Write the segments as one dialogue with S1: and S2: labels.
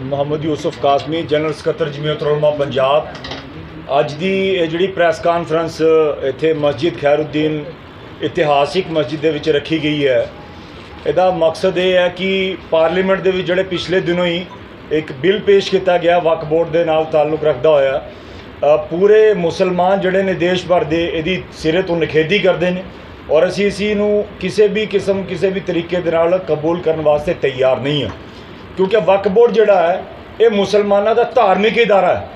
S1: Muhammad Yusuf ਕਾਸਮੀ, general ਸਕੱਤਰ ਜਮੀਅਤ ਉਲਮਾ ਪੰਜਾਬ। ਅੱਜ ਦੀ ਇਹ ਜਿਹੜੀ ਪ੍ਰੈਸ ਕਾਨਫਰੰਸ, ਇੱਥੇ ਮਸਜਿਦ ਖੈਰੁদ্ਦੀਨ ਇਤਿਹਾਸਿਕ ਮਸਜਿਦ ਦੇ ਵਿੱਚ ਰੱਖੀ ਗਈ ਹੈ। ਇਹਦਾ ਮਕਸਦ ਇਹ ਹੈ ਕਿ ਪਾਰਲੀਮੈਂਟ ਦੇ ਵਿੱਚ ਜਿਹੜੇ ਪਿਛਲੇ ਦਿਨੋਂ ਹੀ ਇੱਕ ਬਿੱਲ ਪੇਸ਼ ਕੀਤਾ ਗਿਆ ਵਕਫ ਬੋਰਡ ਦੇ ਨਾਲ ਤਾਲੁਕ ਰੱਖਦਾ ਹੋਇਆ। ਪੂਰੇ ਮੁਸਲਮਾਨ ਜਿਹੜੇ ਨੇ ਦੇਸ਼ ਭਰ ਦੇ, ਇਹਦੀ ਸਿਰੇ ਤੋਂ ਨਿਖੇਧੀ ਕਰਦੇ ਨੇ ਔਰ ਅਸੀਂ ਇਸ ਨੂੰ ਕਿਸੇ ਵੀ ਕਿਸਮ, ਕਿਸੇ ਵੀ ਤਰੀਕੇ ਦੇ ਨਾਲ ਕਬੂਲ ਕਰਨ ਵਾਸਤੇ ਤਿਆਰ ਨਹੀਂ ਹਾਂ। ਕਿਉਂਕਿ ਵਕਫ ਬੋਰਡ ਜਿਹੜਾ ਹੈ, ਇਹ ਮੁਸਲਮਾਨਾਂ ਦਾ ਧਾਰਮਿਕ ਇਦਾਰਾ ਹੈ।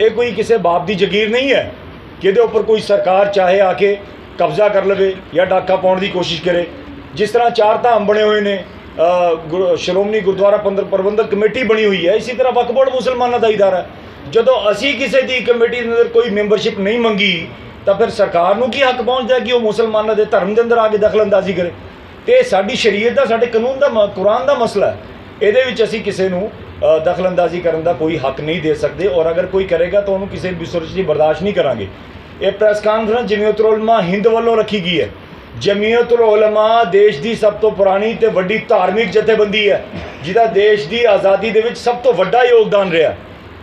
S1: ਇਹ ਕੋਈ ਕਿਸੇ ਬਾਪ ਦੀ ਜ਼ਗੀਰ ਨਹੀਂ ਹੈ ਕਿ ਇਹਦੇ ਉੱਪਰ ਕੋਈ ਸਰਕਾਰ ਚਾਹੇ ਆ ਕੇ ਕਬਜ਼ਾ ਕਰ ਲਵੇ ਜਾਂ ਡਾਕਾ ਪਾਉਣ ਦੀ ਕੋਸ਼ਿਸ਼ ਕਰੇ। ਜਿਸ ਤਰ੍ਹਾਂ ਚਾਰ ਧਾਮ ਬਣੇ ਹੋਏ ਨੇ ਗੁਰ- ਸ਼੍ਰੋਮਣੀ ਗੁਰਦੁਆਰਾ ਪੰਦਰ ਪ੍ਰਬੰਧਕ ਕਮੇਟੀ ਬਣੀ ਹੋਈ ਹੈ। ਇਸੇ ਤਰ੍ਹਾਂ ਵਕਫ ਬੋਰਡ ਮੁਸਲਮਾਨਾਂ ਦਾ ਇਦਾਰਾ ਹੈ। ਜਦੋਂ ਅਸੀਂ ਕਿਸੇ ਦੀ ਕਮੇਟੀ ਦੇ ਅੰਦਰ ਕੋਈ ਮੈਂਬਰਸ਼ਿਪ ਨਹੀਂ ਮੰਗੀ, ਤਾਂ ਫਿਰ ਸਰਕਾਰ ਨੂੰ ਕੀ ਹੱਕ ਪਹੁੰਚਦਾ ਕਿ ਉਹ ਮੁਸਲਮਾਨਾਂ ਦੇ ਧਰਮ ਦੇ ਅੰਦਰ ਆ ਕੇ ਦਖਲ ਅੰਦਾਜ਼ੀ ਕਰੇ? ਤੇ ਸਾਡੀ ਸ਼ਰੀਅਤ ਦਾ, ਸਾਡੇ ਕਾਨੂੰਨ ਦਾ ਮ- ਕੁਰਾਨ ਦਾ ਮਸਲਾ ਹੈ। ਇਹਦੇ ਵਿੱਚ ਅਸੀਂ ਕਿਸੇ ਨੂੰ ਦਖਲਅੰਦਾਜ਼ੀ ਕਰਨ ਦਾ ਕੋਈ ਹੱਕ ਨਹੀਂ ਦੇ ਸਕਦੇ ਔਰ ਅਗਰ ਕੋਈ ਕਰੇਗਾ ਤਾਂ ਉਹਨੂੰ ਕਿਸੇ ਵੀ ਸੂਰਤ 'ਚ ਬਰਦਾਸ਼ਤ ਨਹੀਂ ਕਰਾਂਗੇ। ਇਹ ਪ੍ਰੈਸ ਕਾਨਫਰੰਸ ਜਮੀਅਤੁਲ ਉਲਮਾ ਹਿੰਦ ਵੱਲੋਂ ਰੱਖੀ ਗਈ ਹੈ। ਜਮੀਅਤੁਲ ਉਲਮਾ ਦੇਸ਼ ਦੀ ਸਭ ਤੋਂ ਪੁਰਾਣੀ ਤੇ ਵੱਡੀ ਧਾਰਮਿਕ ਜਥੇਬੰਦੀ ਹੈ, ਜਿਹਦਾ ਦੇਸ਼ ਦੀ ਆਜ਼ਾਦੀ ਦੇ ਵਿੱਚ ਸਭ ਤੋਂ ਵੱਡਾ ਯੋਗਦਾਨ ਰਿਹਾ।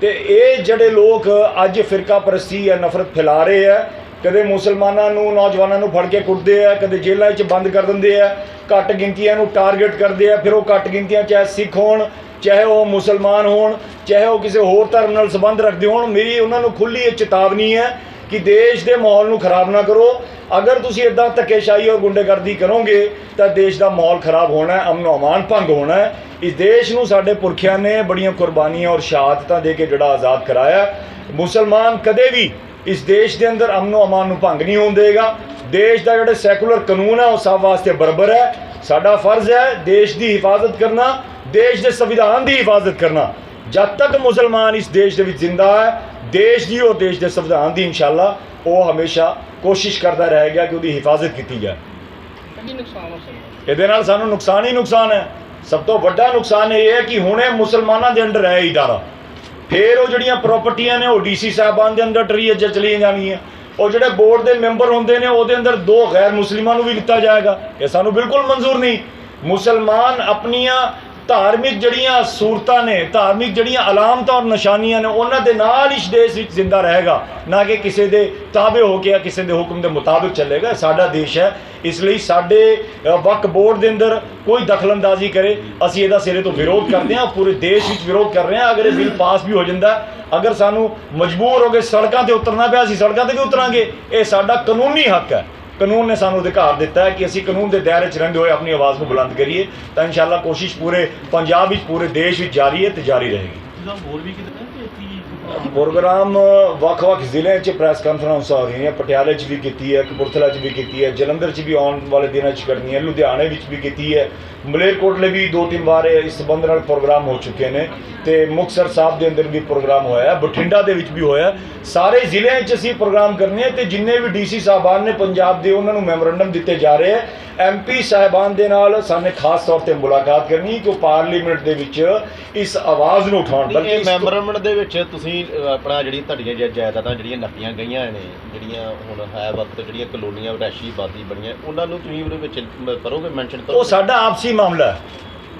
S1: ਤੇ ਇਹ ਜਿਹੜੇ ਲੋਕ ਅੱਜ ਫਿਰਕਾ ਪ੍ਰਸਤੀ ਜਾਂ ਨਫ਼ਰਤ ਫੈਲਾ ਰਹੇ ਆ ਕਦੇ ਮੁਸਲਮਾਨਾਂ ਨੂੰ, ਨੌਜਵਾਨਾਂ ਨੂੰ ਫੜ ਕੇ ਕੁੱਟਦੇ ਆ ਕਦੇ ਜੇਲ੍ਹਾਂ 'ਚ ਬੰਦ ਕਰ ਦਿੰਦੇ ਆ ਘੱਟ ਗਿਣਤੀਆਂ ਨੂੰ ਟਾਰਗੇਟ ਕਰਦੇ ਆ, ਫਿਰ ਉਹ ਘੱਟ ਗਿਣਤੀਆਂ ਚਾਹੇ ਸਿੱਖ ਹੋਣ, ਚਾਹੇ ਉਹ ਮੁਸਲਮਾਨ ਹੋਣ, ਚਾਹੇ ਉਹ ਕਿਸੇ ਹੋਰ ਧਰਮ ਨਾਲ ਸੰਬੰਧ ਰੱਖਦੇ ਹੋਣ, ਮੇਰੀ ਉਹਨਾਂ ਨੂੰ ਖੁੱਲੀ ਇਹ ਚੇਤਾਵਨੀ ਹੈ ਕਿ ਦੇਸ਼ ਦੇ ਮਾਹੌਲ ਨੂੰ ਖਰਾਬ ਨਾ ਕਰੋ। ਅਗਰ ਤੁਸੀਂ ਇਦਾਂ ਧੱਕੇਸ਼ਾਹੀ ਔਰ ਗੁੰਡੇਗਰਦੀ ਕਰੋਗੇ, ਤਾਂ ਦੇਸ਼ ਦਾ ਮਾਹੌਲ ਖਰਾਬ ਹੋਣਾ ਹੈ, ਅਮਨ ਅਮਾਨ ਭੰਗ ਹੋਣਾ ਹੈ। ਇਸ ਦੇਸ਼ ਨੂੰ ਸਾਡੇ ਪੁਰਖਿਆਂ ਨੇ ਬੜੀਆਂ ਕੁਰਬਾਨੀਆਂ ਔਰ ਸ਼ਹਾਦਤਾਂ ਦੇ ਕੇ ਜਿਹੜਾ ਆਜ਼ਾਦ ਕਰਾਇਆ। ਮੁਸਲਮਾਨ ਕਦੇ ਵੀ ਇਸ ਦੇਸ਼ ਦੇ ਅੰਦਰ ਅਮਨ ਅਮਾਨ ਨੂੰ ਭੰਗ ਨਹੀਂ ਹੋਣ ਦੇਗਾ। ਦੇਸ਼ ਦਾ ਜਿਹੜਾ ਸੈਕੂਲਰ ਕਾਨੂੰਨ ਹੈ ਉਹ ਸਭ ਵਾਸਤੇ ਬਰਾਬਰ ਹੈ। ਸਾਡਾ ਫਰਜ਼ ਹੈ ਦੇਸ਼ ਦੀ ਹਿਫਾਜ਼ਤ ਕਰਨਾ ਦੇਸ਼ ਦੇ ਸੰਵਿਧਾਨ ਦੀ ਹਿਫਾਜ਼ਤ ਕਰਨਾ। ਜਦ ਤੱਕ ਮੁਸਲਮਾਨ ਇਸ ਦੇਸ਼ ਦੇ ਵਿੱਚ ਜ਼ਿੰਦਾ ਹੈ ਦੇਸ਼ ਦੀ ਔਰ ਦੇਸ਼ ਦੇ ਸੰਵਿਧਾਨ ਦੀ ਇਨਸ਼ਾਅੱਲਾ ਉਹ ਹਮੇਸ਼ਾ ਕੋਸ਼ਿਸ਼ ਕਰਦਾ ਰਹੇਗਾ ਕਿ ਉਹਦੀ ਹਿਫਾਜ਼ਤ ਕੀਤੀ ਜਾਏ। ਇਹਦੇ ਨਾਲ ਸਾਨੂੰ ਨੁਕਸਾਨ ਹੀ ਨੁਕਸਾਨ ਹੈ। ਸਭ ਤੋਂ ਵੱਡਾ ਨੁਕਸਾਨ ਇਹ ਹੈ ਕਿ ਹੁਣੇ ਮੁਸਲਮਾਨਾਂ ਦੇ ਅੰਡਰ ਹੈ ਇਦਾਰਾ। ਫਿਰ ਉਹ ਜਿਹੜੀਆਂ ਪ੍ਰਾਪਰਟੀਆਂ ਨੇ ਉਹ ਡੀਸੀ ਸਾਹਿਬਾਨ ਦੇ ਅੰਡਰ ਟਰੀ ਅੱਜੇ ਚਲੀਆਂ ਜਾਣਗੀਆਂ। ਉਹ ਜਿਹੜੇ ਬੋਰਡ ਦੇ ਮੈਂਬਰ ਹੁੰਦੇ ਨੇ, ਉਹਦੇ ਅੰਦਰ ਦੋ ਗੈਰ ਮੁਸਲਿਮਾਂ ਨੂੰ ਵੀ ਲਿੱਤਾ ਜਾਏਗਾ। ਇਹ ਸਾਨੂੰ ਬਿਲਕੁਲ ਮਨਜ਼ੂਰ ਨਹੀਂ। ਮੁਸਲਮਾਨ ਆਪਣੀਆਂ ਧਾਰਮਿਕ ਜਿਹੜੀਆਂ ਸੂਰਤਾਂ ਨੇ ਧਾਰਮਿਕ ਜਿਹੜੀਆਂ ਅਲਾਮਤਾਂ ਔਰ ਨਿਸ਼ਾਨੀਆਂ ਨੇ ਉਹਨਾਂ ਦੇ ਨਾਲ ਇਸ ਦੇਸ਼ ਵਿੱਚ ਜ਼ਿੰਦਾ ਰਹੇਗਾ। ਨਾ ਕਿ ਕਿਸੇ ਦੇ ਤਾਬੇ ਹੋ ਕੇ ਜਾਂ ਕਿਸੇ ਦੇ ਹੁਕਮ ਦੇ ਮੁਤਾਬਿਕ ਚੱਲੇਗਾ। ਸਾਡਾ ਦੇਸ਼ ਹੈ ਇਸ ਲਈ ਸਾਡੇ ਅ, ਵਕਫ ਬੋਰਡ ਦੇ ਅੰਦਰ ਕੋਈ ਦਖਲਅੰਦਾਜ਼ੀ ਕਰੇ। ਅਸੀਂ ਇਹਦਾ ਸਿਰੇ ਤੋਂ ਵਿਰੋਧ ਕਰਦੇ ਹਾਂ ਪੂਰੇ ਦੇਸ਼ ਵਿੱਚ ਵਿਰੋਧ ਕਰ ਰਹੇ ਹਾਂ। ਅਗਰ ਇਹ ਬਿੱਲ ਪਾਸ ਵੀ ਹੋ ਜਾਂਦਾ ਅਗਰ ਸਾਨੂੰ ਮਜਬੂਰ ਹੋ ਕੇ ਸੜਕਾਂ ਤੇ ਉਤਰਨਾ ਪਿਆ ਅਸੀਂ ਸੜਕਾਂ ਤੇ ਵੀ ਉਤਰਾਂਗੇ। ਇਹ ਸਾਡਾ ਕਾਨੂੰਨੀ ਹੱਕ ਹੈ। ਕਾਨੂੰਨ ਨੇ ਸਾਨੂੰ ਅਧਿਕਾਰ ਦਿੱਤਾ ਹੈ ਕਿ ਅਸੀਂ ਕਾਨੂੰਨ ਦੇ ਦਾਇਰੇ 'ਚ ਰਹਿੰਦੇ ਹੋਏ ਆਪਣੀ ਆਵਾਜ਼ ਨੂੰ ਬੁਲੰਦ ਕਰੀਏ, ਤਾਂ ਇਨਸ਼ਾਅੱਲਾ ਕੋਸ਼ਿਸ਼ ਪੂਰੇ ਪੰਜਾਬ ਵਿੱਚ, ਪੂਰੇ ਦੇਸ਼ ਵਿੱਚ ਜਾਰੀ ਹੈ ਤੇ ਜਾਰੀ ਰਹੇਗੀ।
S2: ਹੋਰ ਵੀ ਕਿਤੇ
S1: ਪ੍ਰੋਗਰਾਮ ਵੱਖ-ਵੱਖ ਜ਼ਿਲ੍ਹਿਆਂ 'ਚ ਪ੍ਰੈਸ ਕਾਨਫਰੰਸ ਹੋ ਰਹੀਆਂ ਪਟਿਆਲੇ 'ਚ ਵੀ ਕੀਤੀ ਹੈ, ਕਪੂਰਥਲਾ 'ਚ ਵੀ ਕੀਤੀ ਹੈ, ਜਲੰਧਰ 'ਚ ਵੀ ਆਉਣ ਵਾਲੇ ਦਿਨਾਂ 'ਚ ਕਰਨੀ ਹੈ, ਲੁਧਿਆਣੇ ਵਿੱਚ ਵੀ ਕੀਤੀ ਹੈ। ਮਲੇਰਕੋਟਲੇ ਵੀ ਦੋ ਤਿੰਨ ਵਾਰ ਇਸ ਸੰਬੰਧ ਨਾਲ ਪ੍ਰੋਗਰਾਮ ਹੋ ਚੁੱਕੇ ਨੇ ਤੇ ਮੁਕਤਸਰ ਸਾਹਿਬ ਦੇ ਅੰਦਰ ਵੀ ਪ੍ਰੋਗਰਾਮ ਹੋਇਆ ਬਠਿੰਡਾ ਦੇ ਵਿੱਚ ਵੀ ਹੋਇਆ ਸਾਰੇ ਜ਼ਿਲ੍ਹਿਆਂ 'ਚ ਅਸੀਂ ਪ੍ਰੋਗਰਾਮ ਕਰਨੇ ਆ ਤੇ ਜਿੰਨੇ ਵੀ ਡੀਸੀ ਸਾਹਿਬਾਨ ਨੇ ਪੰਜਾਬ ਦੇ ਉਹਨਾਂ ਨੂੰ ਮੈਮੋਰੰਡਮ ਦਿੱਤੇ ਜਾ ਰਹੇ ਹੈ। ਐਮਪੀ ਸਾਹਿਬਾਨ ਦੇ ਨਾਲ ਸਾਨੇ ਖਾਸ ਤੌਰ ਤੇ ਮੁਲਾਕਾਤ ਕਰਨੀ ਕਿ ਉਹ ਪਾਰਲੀਮੈਂਟ ਦੇ ਵਿੱਚ ਇਸ ਆਵਾਜ਼ ਨੂੰ ਉਠਾਉਣ
S2: ਬਲਕਿ ਮੈਮੋਰੰਡਮ ਦੇ ਵਿੱਚ ਤੁਸੀਂ ਆਪਣਾ ਜਿਹੜੀ ਤੁਹਾਡੀਆਂ ਜਾਇਦਾਦਾਂ ਜਿਹੜੀਆਂ ਨੱਪੀਆਂ ਗਈਆਂ ਨੇ ਜਿਹੜੀਆਂ ਹੁਣ ਹੈ ਵਕਤ ਜਿਹੜੀਆਂ ਕਲੋਨੀਆਂ ਰੈਸ਼ੀ ਆਬਾਦੀ ਬਣੀਆਂ ਉਹਨਾਂ ਨੂੰ ਤੁਸੀਂ ਉਹਦੇ ਵਿੱਚ ਕਰੋਗੇ ਮੈਂਸ਼ਨ
S1: ਉਹ
S2: ਕਰੋਗੇ
S1: ਸਾਡਾ ਆਪਸੀ ਮਾਮਲਾ ਹੈ।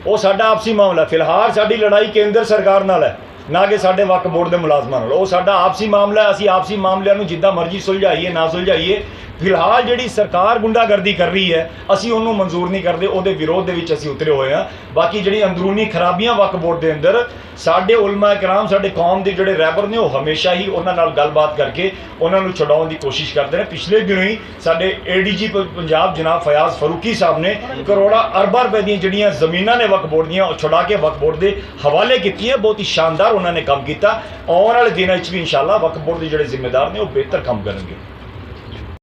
S1: ਉਹ ਸਾਡਾ ਆਪਸੀ ਮਾਮਲਾ। ਫਿਲਹਾਲ ਸਾਡੀ ਲੜਾਈ ਕੇਂਦਰ ਸਰਕਾਰ ਨਾਲ ਹੈ ਨਾ ਕਿ ਸਾਡੇ ਵਕਫ ਬੋਰਡ ਦੇ ਮੁਲਾਜ਼ਮਾਂ ਨਾਲ। ਉਹ ਸਾਡਾ ਆਪਸੀ ਮਾਮਲਾ ਹੈ ਅਸੀਂ ਆਪਸੀ ਮਾਮਲਿਆਂ ਨੂੰ ਜਿੱਦਾਂ ਮਰਜ਼ੀ ਸੁਲਝਾਈਏ ਨਾ ਸੁਲਝਾਈਏ ਫਿਲਹਾਲ ਜਿਹੜੀ ਸਰਕਾਰ ਗੁੰਡਾਗਰਦੀ ਕਰ ਰਹੀ ਹੈ, ਅਸੀਂ ਉਹਨੂੰ ਮਨਜ਼ੂਰ ਨਹੀਂ ਕਰਦੇ, ਉਹਦੇ ਵਿਰੋਧ ਦੇ ਵਿੱਚ ਅਸੀਂ ਉਤਰੇ ਹੋਏ ਹਾਂ। ਬਾਕੀ ਜਿਹੜੀ ਅੰਦਰੂਨੀ ਖਰਾਬੀਆਂ ਵਕਫ ਬੋਰਡ ਦੇ ਅੰਦਰ, ਸਾਡੇ ਉਲਮਾ ਇਕਰਾਮ, ਸਾਡੇ ਕੌਮ ਦੇ ਜਿਹੜੇ ਰਹਿਬਰ ਨੇ, ਉਹ ਹਮੇਸ਼ਾ ਹੀ ਉਹਨਾਂ ਨਾਲ ਗੱਲਬਾਤ ਕਰਕੇ ਉਹਨਾਂ ਨੂੰ ਛਡਾਉਣ ਦੀ ਕੋਸ਼ਿਸ਼ ਕਰਦੇ ਨੇ। ਪਿਛਲੇ ਦਿਨੋਂ ਹੀ ਸਾਡੇ ਏਡੀਜੀ ਪੰਜਾਬ ਜਨਾਬ ਫਯਾਜ਼ ਫਰੂਕੀ ਸਾਹਿਬ ਨੇ ਕਰੋੜਾ ਅਰਬਾਂ ਰੁਪਏ ਦੀਆਂ ਜਿਹੜੀਆਂ ਜ਼ਮੀਨਾਂ ਨੇ ਵਕਫ ਬੋਰਡ ਦੀਆਂ, ਉਹ ਛੁਡਾ ਕੇ ਵਕਫ ਬੋਰਡ ਦੇ ਹਵਾਲੇ ਕੀਤੀਆਂ ਬਹੁਤ ਹੀ ਸ਼ਾਨਦਾਰ ਉਹਨਾਂ ਨੇ ਕੰਮ ਕੀਤਾ। ਆਉਣ ਵਾਲੇ ਦਿਨਾਂ ਵਿੱਚ ਵੀ ਇਨਸ਼ਾਅੱਲਾ ਵਕਫ ਬੋਰਡ ਦੇ ਜਿਹੜੇ ਜ਼ਿੰਮੇਦਾਰ ਨੇ, ਉਹ ਬਿਹਤਰ ਕੰਮ ਕਰਨਗੇ।